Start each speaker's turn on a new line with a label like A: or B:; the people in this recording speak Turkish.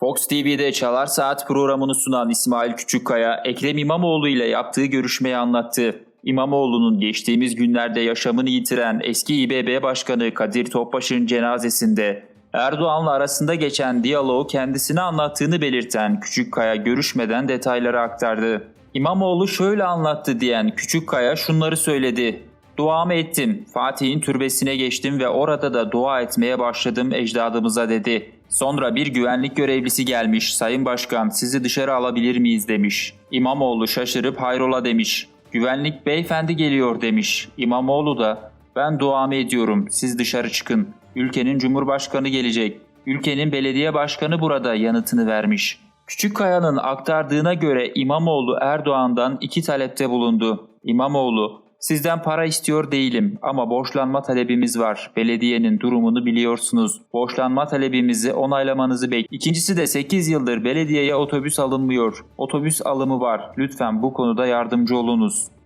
A: Fox TV'de Çalar Saat programını sunan İsmail Küçükkaya, Ekrem İmamoğlu ile yaptığı görüşmeyi anlattı. İmamoğlu'nun geçtiğimiz günlerde yaşamını yitiren eski İBB Başkanı Kadir Topbaş'ın cenazesinde Erdoğan'la arasında geçen diyaloğu kendisine anlattığını belirten Küçükkaya görüşmeden detayları aktardı. İmamoğlu şöyle anlattı diyen Küçükkaya şunları söyledi. Duamı ettim. Fatih'in türbesine geçtim ve orada da dua etmeye başladım ecdadımıza dedi. Sonra bir güvenlik görevlisi gelmiş. Sayın Başkan sizi dışarı alabilir miyiz demiş. İmamoğlu şaşırıp hayrola demiş. Güvenlik beyefendi geliyor demiş. İmamoğlu da ben duamı ediyorum siz dışarı çıkın. Ülkenin cumhurbaşkanı gelecek. Ülkenin belediye başkanı burada yanıtını vermiş. Küçükkaya'nın aktardığına göre İmamoğlu Erdoğan'dan iki talepte bulundu. İmamoğlu, sizden para istiyor değilim ama borçlanma talebimiz var. Belediyenin durumunu biliyorsunuz. Borçlanma talebimizi onaylamanızı bek. İkincisi de 8 yıldır belediyeye otobüs alınmıyor. Otobüs alımı var. Lütfen bu konuda yardımcı olunuz.